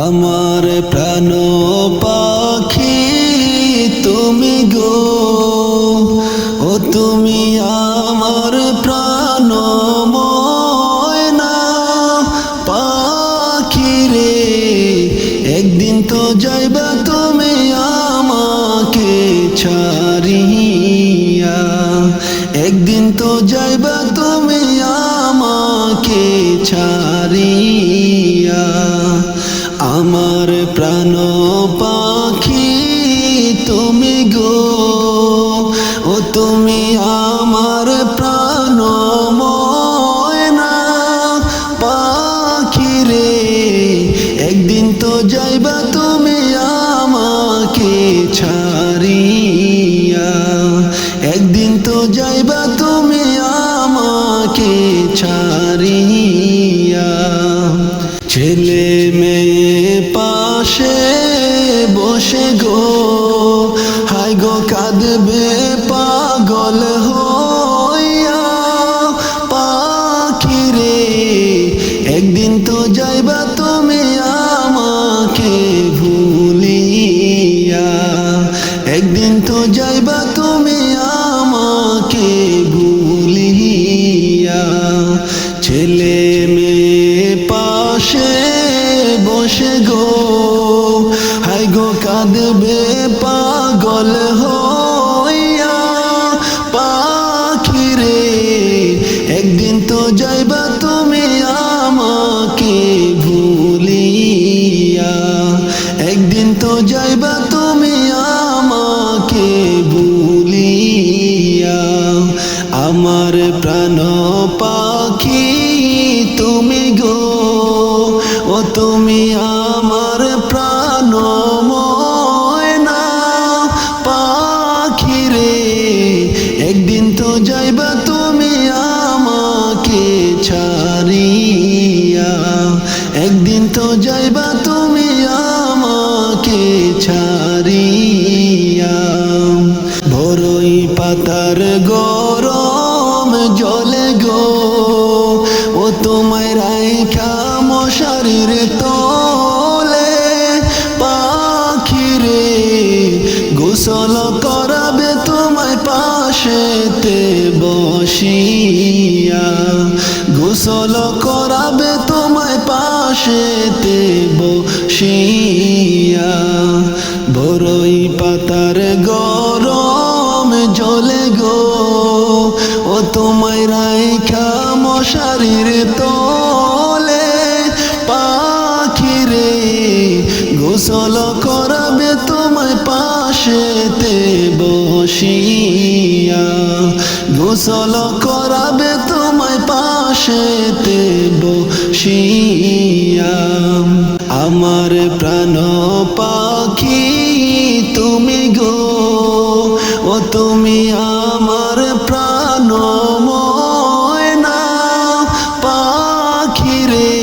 আমার প্রাণ পাখি তুমি গো আমাকে পাশেতে বসিয়া বড়ই পাতার গরম জলে গো। ও তোমায় রাইখা মশারির তলে পাখি রে গোসল করাবে তোমায় পাশেতে বসিয়া, গোসল করাবে তোমায় পাশেতে বসিয়া। আমার প্রাণ পাখি তুমি গো, ও তুমি আমার প্রাণ ময়না পাখি রে।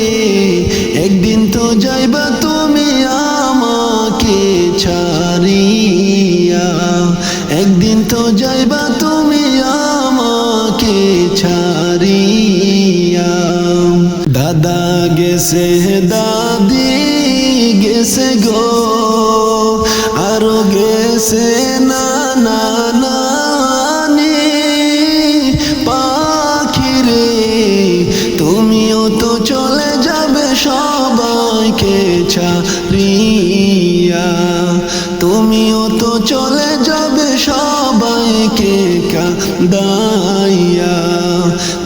একদিন তো যাইবা তুমি আমাকে ছাড়িয়া। একদিন তো যাইবা তুমি আমাকে ছাড়িয়া। দাদা গেছে দাদি গেছে গো, আরও গেছে না না নানি পাখি রে তুমিও তো চলে যাবে সবাইকে ছাড়িয়া। তুমিও তো চলে যাবে সবাইকে কাদাইয়া।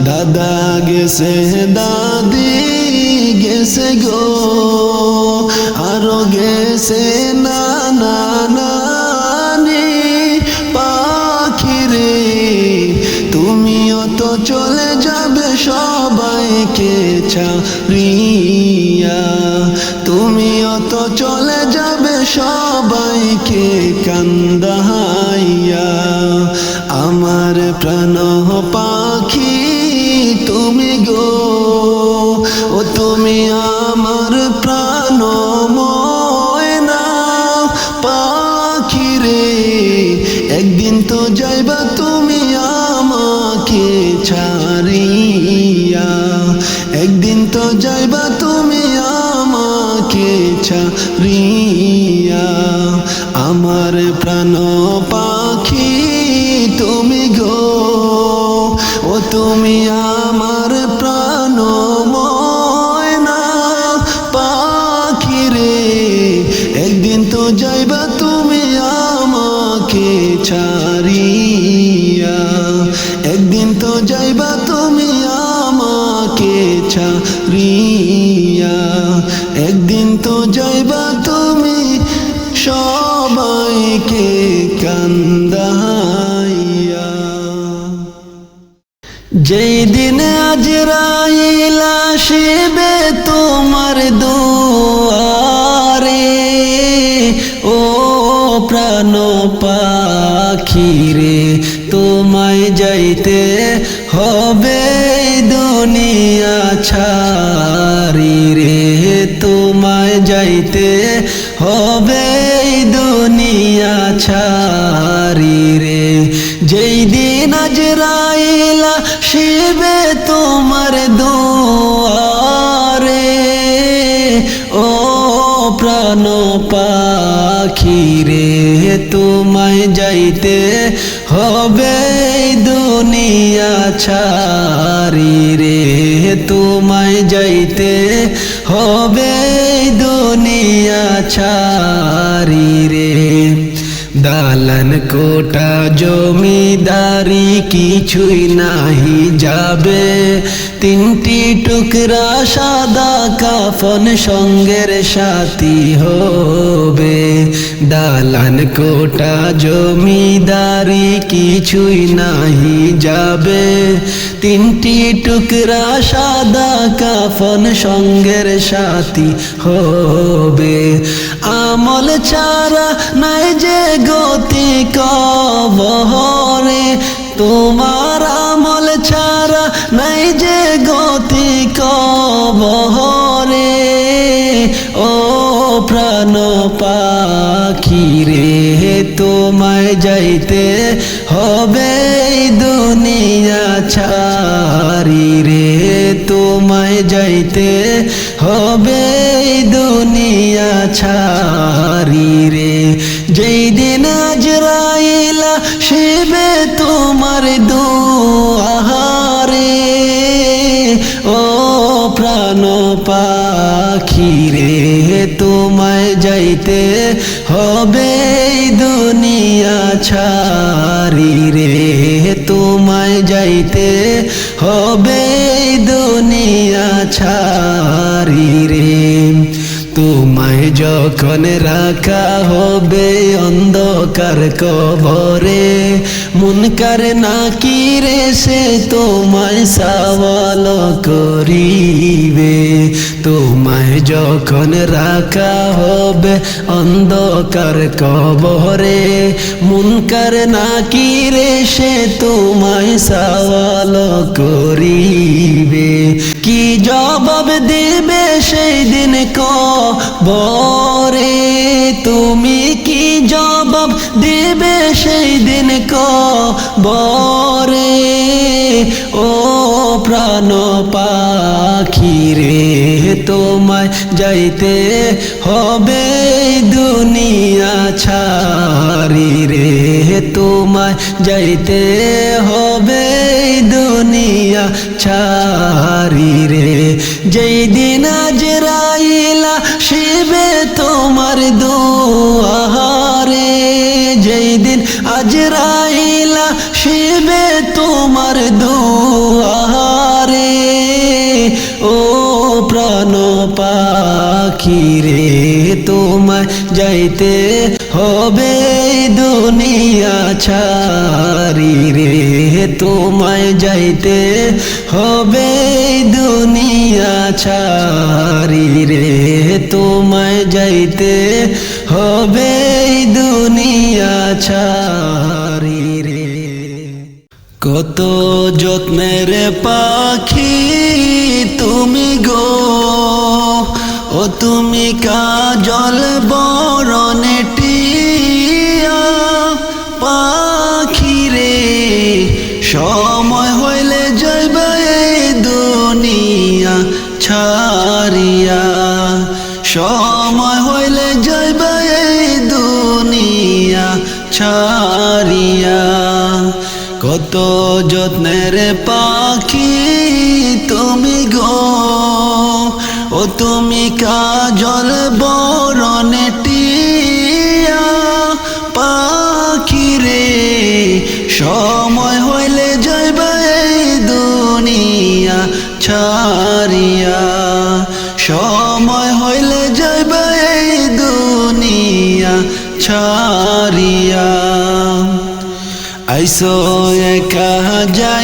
দাদা গেছে, দাদি না নানি পাখি রে তুমিও তো চলে যাবে সবাইকে ছাড়িয়া। তুমিও তো চলে যাবে সবাইকে কান্দাহাইয়া একদিন তো যাইবা তুমি সবাইকে যেই দিন আজ রাইলা শিবে তোমার দুয়ারে, ও প্রাণ পাখি রে, তোমায় যাইতে হবে দুনিয়া ছাড়ি। যাইতে হবে দুনিয়া ছাড়ি রে। যেই দিন আজ রাইলা শিবে তোমার দুয়ারে। ও প্রাণ পাখি রে, তোমায় যাইতে হবে দুনিয়া ছাড়ি রে। তোমায় ছাড়ি রে। দালান কোটা জমিদারি কিছুই নাহি যাবে। তিনটি টুকরা সাদা কাফন সঙ্গের সাথী হবে। দালান কোটা জমিদারি কিছুই নাহি যাবে। তিনটি টুকরা সাদা কাফন সঙ্গের সাথী হবে। আমল ছাড়া নাই যে গতি কবহরে। তোমার আমল ছাড়া নাই যে গতি কবহরে। ও প্রাণ তোমায় যাইতে হবে দুনিয়া ছাড়ি রে। তোমায় যাইতে হবে দুনিয়া ছাড়ি রে। যেই দিন আজরাইলা শিবে তোমার দুয়ারে, ও প্রাণ পাখি রে, তোমায় যাইতে হবে ছাড়ি রে, তোমায় যাইতে হবে দুনিয়া ছাড়ি রে। তোমায় যখন রাখা হবে অন্ধকার কবরে মুনকার নাকি রে সে তোমায় সাওয়াল করিবে। তোমায় যখন রাখা হবে অন্ধকার কবরে, মুনকার নাকি রে সে তোমায় সাওয়াল করিবে। কি জবাব দিবে সেই দিন কবরে? তুমি কি জবাব দিবে সেই দিন কবরে? ও প্রাণ পাখি রে তোমায় যাইতে হবে দুনিয়া ছাড়ি রে। তোমায় যাইতে হবে দুনিয়া ছাড়ি রে। যেই দিন আজ পাখি রে তোমায় যাইতে হবে দুনিয়া ছাড়ি রে। তোমায় যাইতে হবে দুনিয়া ছাড়ি রে। তোমায় যাইতে হবে দুনিয়া ছাড়ি রে। কত যত্নের পাখি তুমি গো। ও তুমি কাজল বরণে টিয়া পাখি রে সময় হইলে যাইবে দুনিয়া ছাড়িয়া। সময় হইলে যাইবা দুনিয়া ছাড়িয়া। কত যত্নের পাখি তুমি গো তুমি কাজল বরণে টিয়া সময় হইলে যাইবা দুনিয়া ছাড়িয়া। সময় হইলে যাইবা দুনিয়া ছাড়িয়া। আইসো একা যাইবা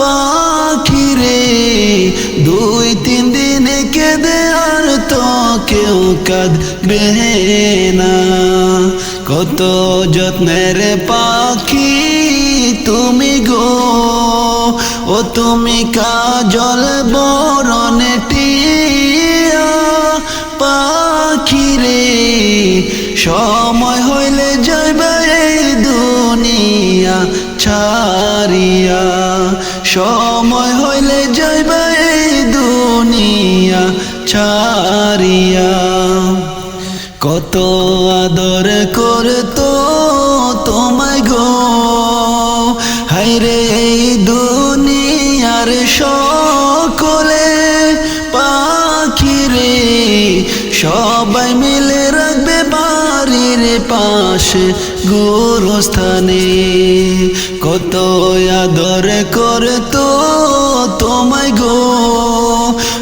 পাখি রে দুই তিন দিন কেঁদে আর তো কেউ কাঁদবে না। কত যত্নের পাখি তুমি গো, ও তুমি কাজল বরণে টিয়া পাখি রে সময় হইলে যাইবে দুনিয়া ছাড়িয়া। সময় হইলে যাইবে দুনিয়া ছাড়িয়া। কত আদর করতো তোমায় গো। হাইরে এই দুনিয়ার সকলে পাখি রে সবাই মিলে রাখবে বাড়ির পাশে গোরস্থানে। কত আদর করতো তোমায় গো।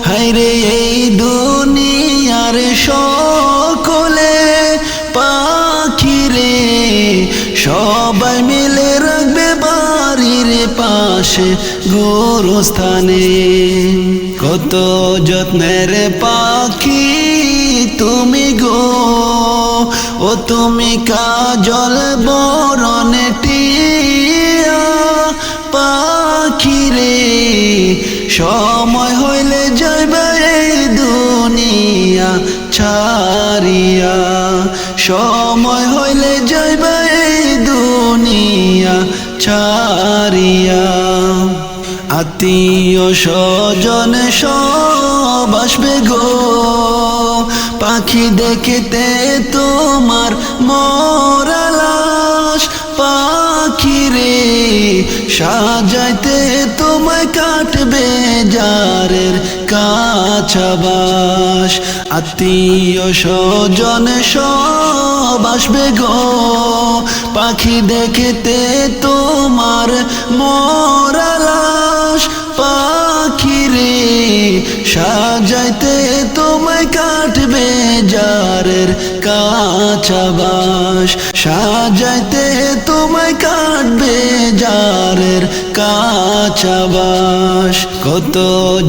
হাইরে এই দুনিয়ার সকলে পাখি রে। সবাই মিলে রাখবে বাড়ির পাশে গোরস্থানে। কত যত্নের পাখি তুমি গো। ও তুমি কাজল বরণে টিয়া পাখি রে সময় হইলে যাইবে দুনিয়া ছাড়িয়া। সময় হইলে যাইবে দুনিয়া ছাড়িয়া। আত্মীয় স্বজন সব আসবে গো। পাখি দেখতে তোমার রে সাজাইতে তোমায় কাটবে যারের কাছাবাস। আত্মীয় স্বজন সব আসবে গো। পাখি দেখতে তোমার মরালাস পাখি রে সাজাইতে তোমায় কাটবে যারের কাছাবাস সাজাইতে তোমায় কাটবে যারের কাছাবাস কত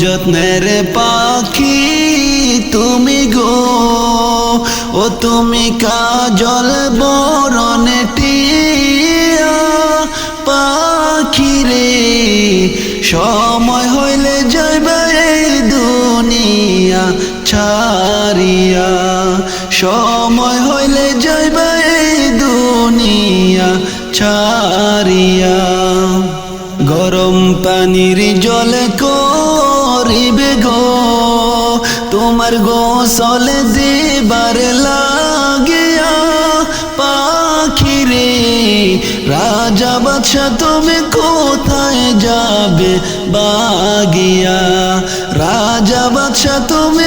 যত্নের পাখি তুমি গো। ও তুমি কাজল বরণে টিয়া সময় হইলে যাইবে দুনিয়া ছাড়িয়া। সময় হইলে যাইবে দুনিয়া ছাড়িয়া। গরম পানির জলে করিবে গো, তোমার গোসল দিবার লাগিয়া পাখি রে রাজা বাদশা তুমি কোথায় যাবে বাগিয়া? রাজা বাদশা তুমি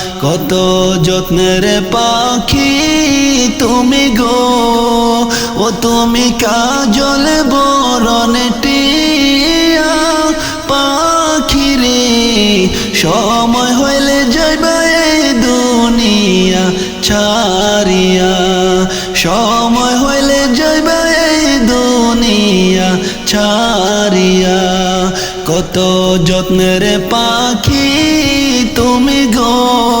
কত যত্নের পাখি তুমি গো। ও তুমি কাজল বরণ টিয়া পাখি রে। সময় হইলে যাইবা দুনিয়া ছাড়িয়া। সময় হইলে যাইবা দুনিয়া ছাড়িয়া। কত যত্নের পাখি তুমি গো।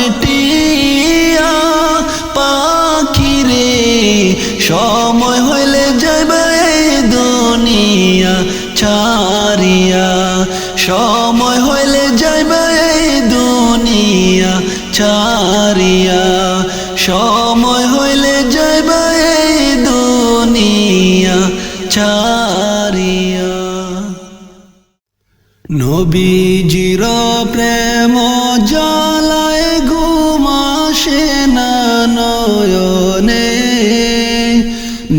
সময় হইলে যাইবা দুনিয়া ছাড়িয়া। সময় হইলে যাইবা দুনিয়া ছাড়িয়া। সময় হইলে যাইবা দুনিয়া ছাড়িয়া। নবীজির প্রেম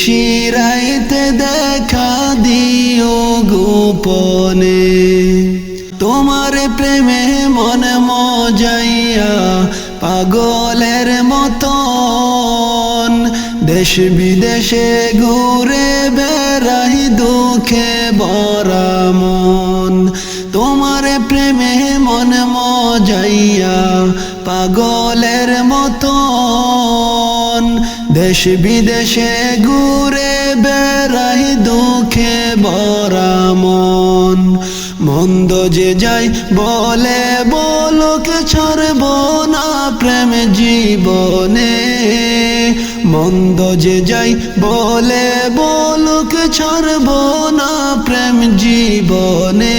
নিশিরাইতে দেখা দিও গোপনে। তোমার প্রেমে মন মজাইয়া পাগলের মতন। দেশ বিদেশে ঘুরে বেড়াই দুঃখে বরা মন। তোমার প্রেমে মন মজাইয়া পাগলের মতন। দেশ বিদেশে ঘুরে বেড়াই দুঃখে বরা মন। মন্দ যে যাই বলে বলক, ছাড়ব না প্রেম জীবনে। মন্দ যে যাই বলে বলক, ছাড়ব না প্রেম জীবনে।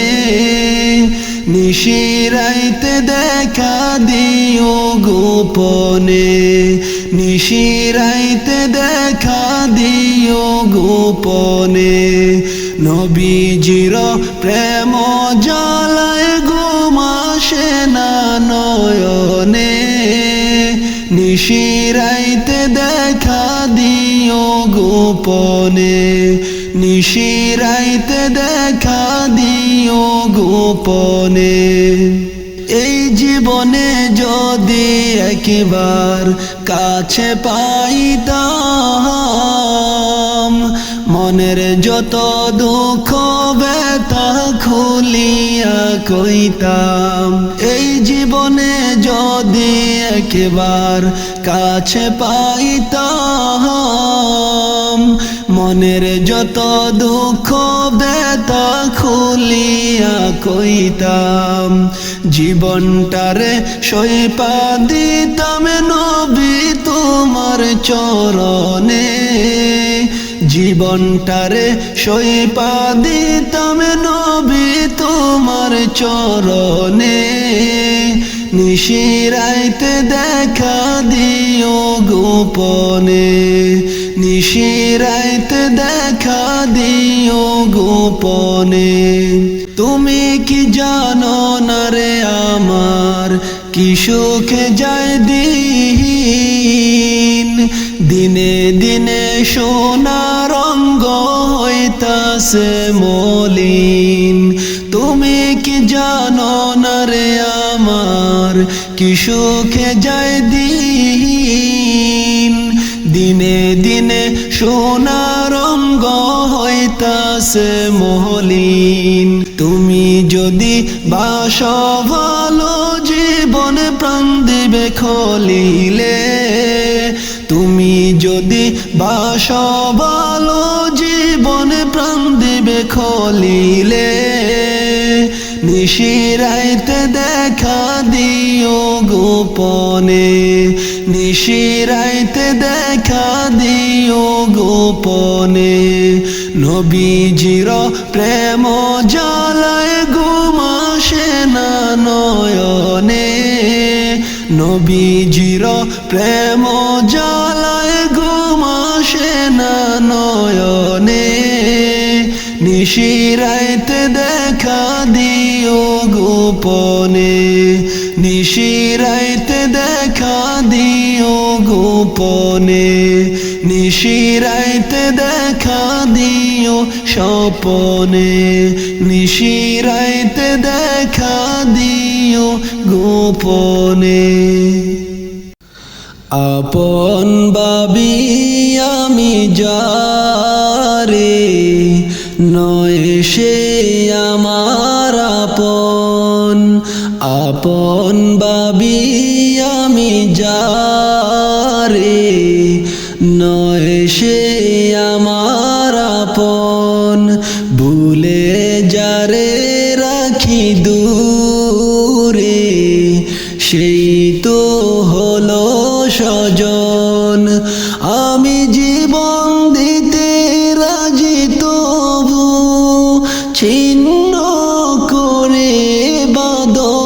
নিশিরাইতে দেখা দিও গোপনে। নিশিরাইতে দেখা দিও গোপনে। নবীজির প্রেম জ্বালায় ঘুমাসে না নয়নে। নিশিরাইতে দেখা দিও গোপনে। নিশিরাইতে দেখা দিও গোপনে। এই জীবনে যদি একবার কাছে পাইতাম মনের যত দুঃখ ব্যথা খুলিয়া কইতাম, এই জীবনে যদি একবার কাছে পাইতাম মনের যত দুঃখ ব্যথা খুলিয়া কইতাম জীবনটারে সইপা দিতাম নবী তোমার চরণে। জীবনটারে সইপা দিতাম নবী তোমার চরণে। নিশিরাইতে দেখা দিও গোপনে। নিশিরাইতে দেখা দিও গোপনে। তুমি কি জানো না রে কি সুখে যায় দিন দিনে সোনা রঙ্গ হইতাছে মলিন। তুমি কি জানো না রে আমার, কি সুখে যায় দিন দিনে সোনা রঙ্গ হইতাছে মলিন। তুমি যদি বাস ভালো প্রাণ দেবে খলিলে। তুমি যদি বাস ভালো জীবন প্রাণ দেবে খলিলে, নিশিরাইতে দেখা দিও গোপনে। নিশিরাইতে দেখা দিও গোপনে। নবীজির প্রেম জালায় নবীজির প্রেম জালায় ঘুমাসে না নয়নে। নিশিরাইতে দেখা দিও গোপনে। নিশিরাইতে দেখা দিও গোপনে। নিশিরাইতে দেখা দিও স্বপনে। নিশিরাইতে দেখা দিও গোপনে। আপন বাবি আমি যারে নয় সে আমার আপন। আপন বাবি স্বজন, আমি জীবন দিতে রাজি তবু ছিন্ন করে বাদন।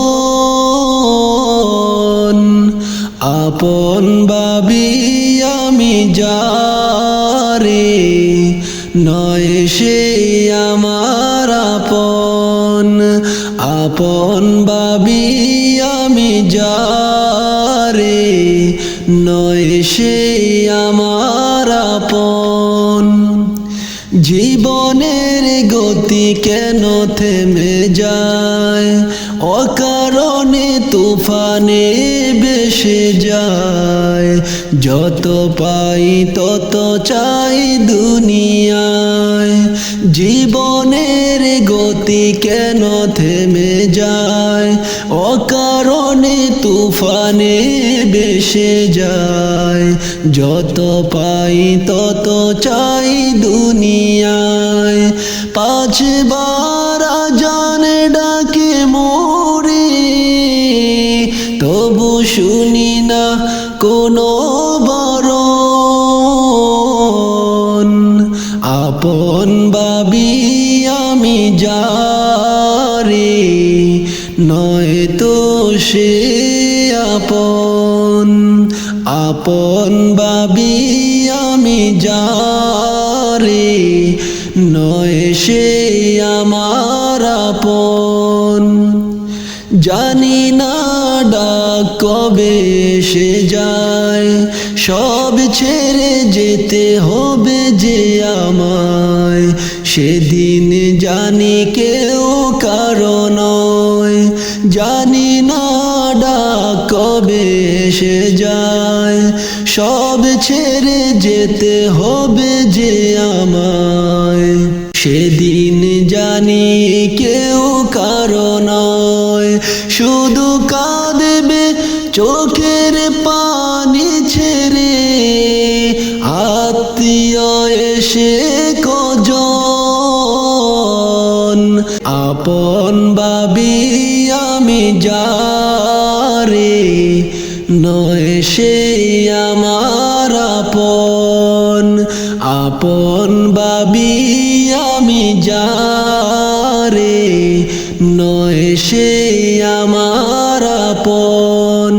আপন বাবি আমি যারে, নয় সে আমার আপন। আপন বাবি আমি যারে নয় সে আমার আপন। জীবনের গতি কেন থেমে যায়? অকারণে তুফানে বেসে যায়। যত পাই তত চাই দুনিয়ায়। জীবনের গতি কেন থেমে যায়? তুফানে বেসে যায়। যত পাই তত চাই দুনিয়ায়। পাঁচবার জানে ডাকে মোরে। তবু শুনি না কোনো বরণ। আপন বাবি আমি যারে নয় তো সে আপন আপন বাবি আমি যারে, নয় সে আমার আপন। জানি না ডাক কবে সে যায়, সব ছেড়ে যেতে হবে যে আমায়। সেদিন জানি কেউ কারণ জানি কবে সে যায়। সব ছেড়ে যেতে হবে যে আমায়। সেদিন জানি কেউ কারণ শুধু কাঁদবে চোখের পানি ছেড়ে। আত্মীয় এসে কজন? আপন সে আমার আপন আপন বাবি আমি যারে, নয় সে আমার আপন।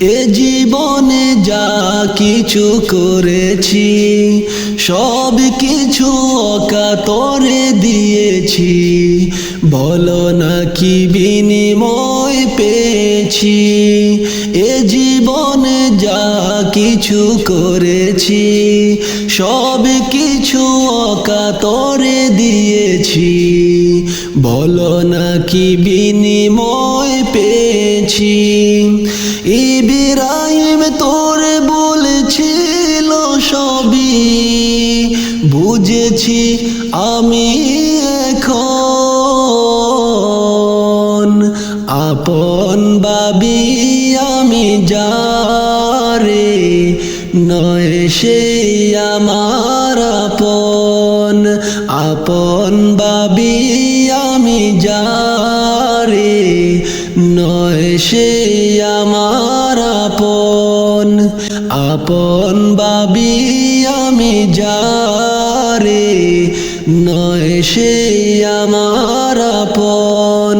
এ জীবনে যা কিছু করেছি, সব কিছু অকাতরে দিয়েছি। বলো না কি বিনিময় পেয়েছি কিছু করেছি, সব কিছু অকাতরে দিয়েছি। বলো না কি বিনিময় পেয়েছি? ইবিরাহিম তোর বলেছিল সবই। বুঝেছি আমি এখন আপন। নয় সে আমার আপন আপন বাবি আমি যারে, নয় সে আমার আপন আপন বাবি আমি যারে, নয় সে আমার আপন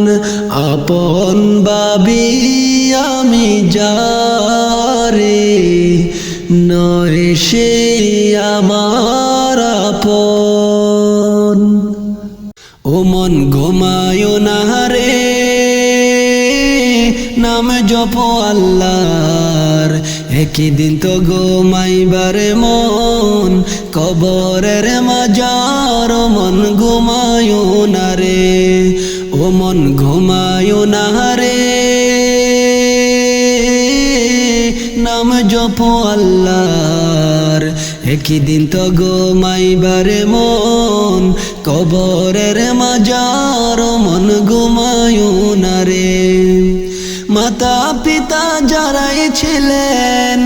আপন বাবি আমি যারে। সে আমার ও মন ঘুমায়ো না রে, নাম জপ আল্লাহর। একই দিন তো ঘুমাইবারে মন, কবরের মাজার মন ঘুমায়ো না রে। ও মন ঘুমায়ো জপ আল্লাহর। একই দিন তো ঘুমাইবারে মন, কবরের মাজার মন ঘুমায়ো না রে। মাতা পিতা যারাই ছিলেন,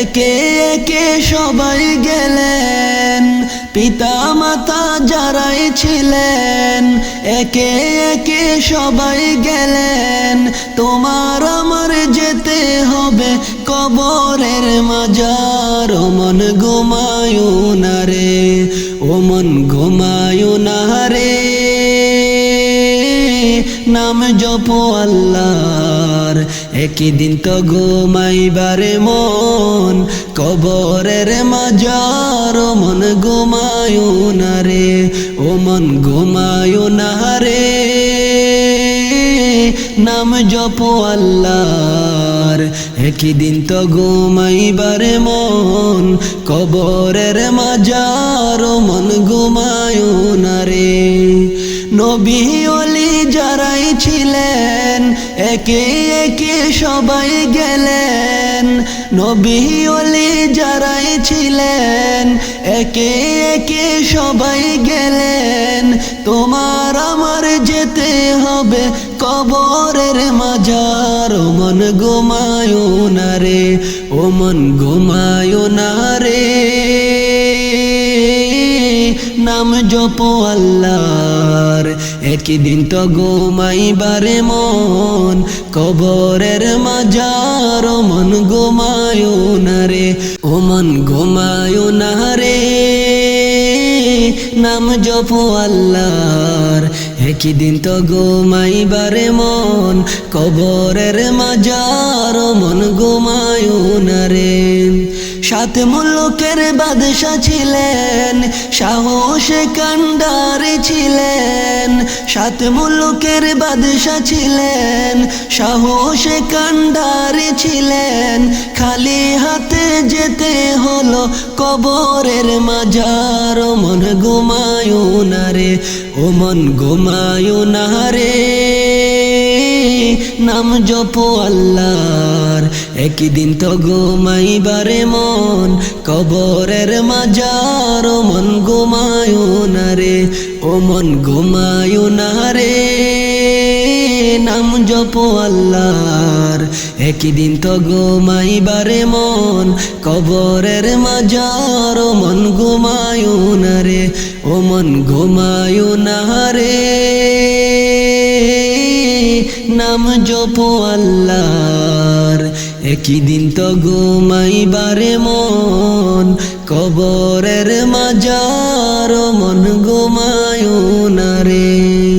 একে একে সবাই গেলেন। পিতা মাতা যারাই ছিলেন, একে একে সবাই গেলেন। তোমার আমার যেতে হবে কবরের মাজার, ও মন ঘুমায়ু না রে, ও মন ঘুমায়ু না রে। নাম জপ আল্লাহর একই দিন তো ঘুমাইবারে মন। কবরের মাজার, ও মন ঘুমায়ু না রে, ও মন ঘুমায়ু না রে। নাম জপ আল্লাহর। একই দিন তো ঘুমাইবারে মন, কবরের মাজার মন ঘুমায়ু না রে। নবী অলি যারাই ছিলেন, একে একে সবাই গেলেন। নবী অলি যারাই ছিলেন, একে একে সবাই গেলেন কবরের মাজার, ও মন ঘুমায়ো না রে, ও মন ঘুমায়ো না রে। নাম জপ আল্লাহর একই দিন তো ঘুমাইবারে মন, কবরের মাজার, ও মন ঘুমায়ো না রে, ও মন ঘুমায়ো না রে। নাম জপ আল্লাহর একই দিন তো ঘুমাইবারে মন, কবরের মাজার মন ঘুমায়ো না রে। সাত মুলুকের বাদশা ছিলেন, সাহসে কান্ডারে ছিলেন। সাত মুলুকের বাদশা ছিলেন, সাহসে কান্ডারে ছিলেন। খালি হাতে যেতে হলো কবরের মাজার। মন ঘুমায়ু না রে, ও মন ঘুমায়ু না নাম জপ আল্লাহর একই দিন তো ঘুমাইবারে মন। কবরের মাজার মন ঘুমায়ু না রে, ও মন ঘুমায়ু না নাম জপ আল্লাহর। একই দিন তো ঘুমাইবারে মন, কবরের মাজার, ও মন ঘুমায়ু না রে, ও মন ঘুমায়ু রে। নাম জপ আল্লাহর একই দিন তো ঘুমাইবারে মন, কবরের মাজার মন ঘুমায়ু না রে।